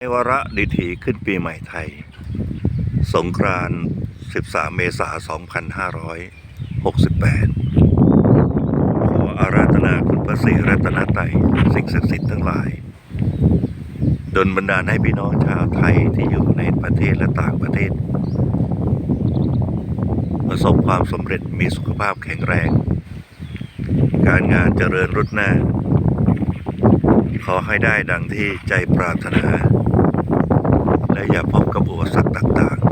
ในวาระดิถีขึ้นปีใหม่ไทย สงกรานต์13 เมษายน 2568 ขออาราธนาคุณพระศรีรัตนตรัยสิ่งศักดิ์สิทธิ์ทั้งหลาย ดลบันดาลให้พี่น้องชาวไทยที่อยู่ในประเทศและต่างประเทศ ประสบความสำเร็จมีสุขภาพแข็งแรง การงานเจริญรุดหน้าขอให้ได้ดังที่ใจปรารถนา และอย่าพบกับอุปสรรคต่างๆ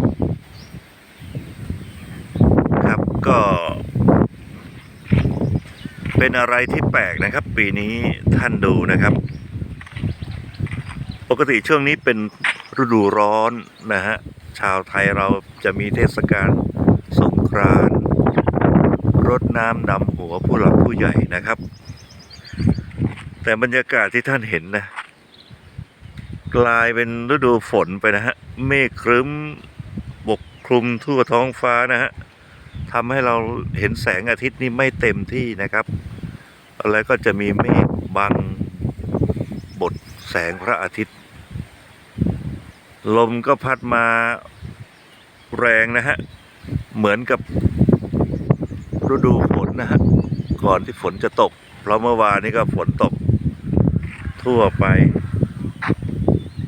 ครับก็ เป็นอะไรที่แปลกนะครับ ปีนี้ท่านดูนะครับ ปกติช่วงนี้เป็นฤดูร้อนนะฮะชาวไทยเราจะมีเทศกาลสงกรานต์รดน้ำดำหัวผู้หลักผู้ใหญ่นะครับ แต่บรรยากาศที่ท่านเห็นนะ กลายเป็นฤดูฝนไปนะฮะเมฆครึ้มปกคลุมทั่วท้องฟ้านะฮะทำให้เราเห็นแสงอาทิตย์นี่ไม่เต็มที่นะครับ แล้วก็จะมีเมฆบังบดแสงพระอาทิตย์ ลมก็พัดมาแรงนะฮะ เหมือนกับฤดูฝนนะฮะ ก่อนที่ฝนจะตก เพราะเมื่อวานนี้ก็ฝนตกทั่วไป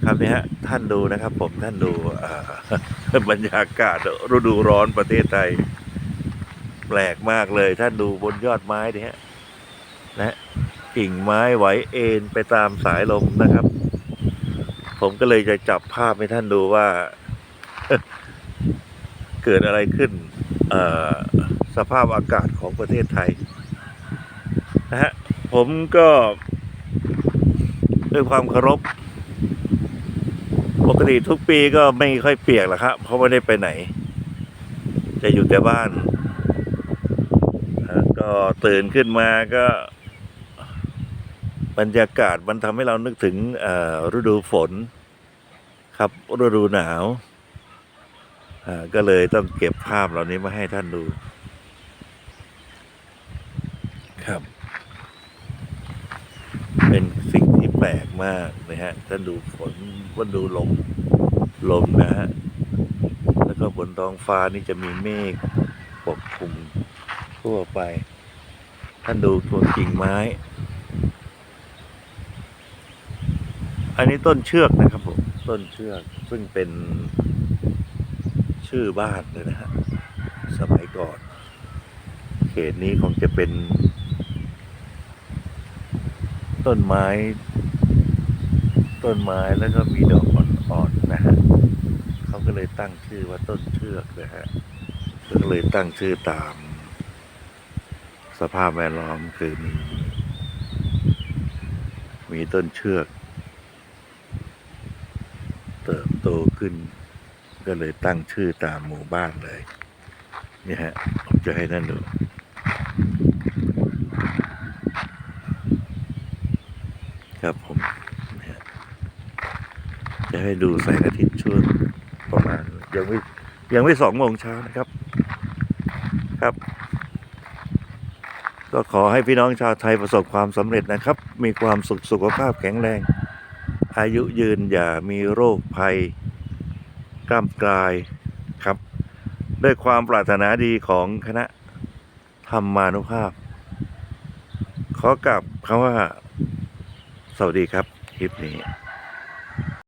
ครับเนี่ยฮะ ท่านดูนะครับ ผมท่านดูบรรยากาศฤดูร้อนประเทศไทย แปลกมากเลย ท่านดูบนยอดไม้ดิฮะ นะกิ่งไม้ไหวเอ็นไปตามสายลมนะครับ ผมก็เลยจะจับภาพให้ท่านดูว่า เกิดอะไรขึ้นสภาพอากาศของประเทศไทยนะฮะผมก็ด้วยความเคารพปกติทุกปีก็ไม่ค่อยเปียกหรอกครับเพราะไม่ได้ไปไหน จะอยู่แต่บ้าน ก็ตื่นขึ้นมาก็ บรรยากาศมันทำให้เรานึกถึงเอ่อฤดูฝน ครับฤดูหนาวอ่าก็เลยต้องเก็บภาพเหล่านี้มาให้ท่านดู ครับ เป็นสิ่งที่แปลกมากนะฮะ ท่านดูฝนว่าดูลม ลมนะฮะ แล้วก็บนท้องฟ้านี่จะมีเมฆปกคลุมทั่วไป ท่านดูตัวกิ่งไม้ อันนี้ต้นเชือกนะครับผม ต้นเชือกซึ่งเป็นชื่อบ้านเลยนะฮะ สมัยก่อน เขตนี้คงจะเป็น ต้นไม้ ต้นไม้แล้วก็มีดอกอ่อนๆนะฮะเขาก็เลยตั้งชื่อว่าต้นเชือกนะฮะก็เลยตั้งชื่อตาม สภาพแวดล้อมคือมีมีต้นเชือก เติบโตขึ้น ก็เลยตั้งชื่อตามหมู่บ้านเลยนี่ฮะผมจะให้ท่านดูครับผมนะฮะจะให้ดูแสงอาทิตย์ช่วงประมาณยังไม่ยังไม่สองโมงเช้านะครับครับ ก็ขอให้พี่น้องชาวไทยประสบความสำเร็จนะครับ มีความสุขสุขภาพแข็งแรง อายุยืนอย่ามีโรคภัยกล้ามกลายครับ ด้วยความปรารถนาดีของคณะธรรมานุภาพ ขอกลับคำว่า สวัสดีครับ คลิปนี้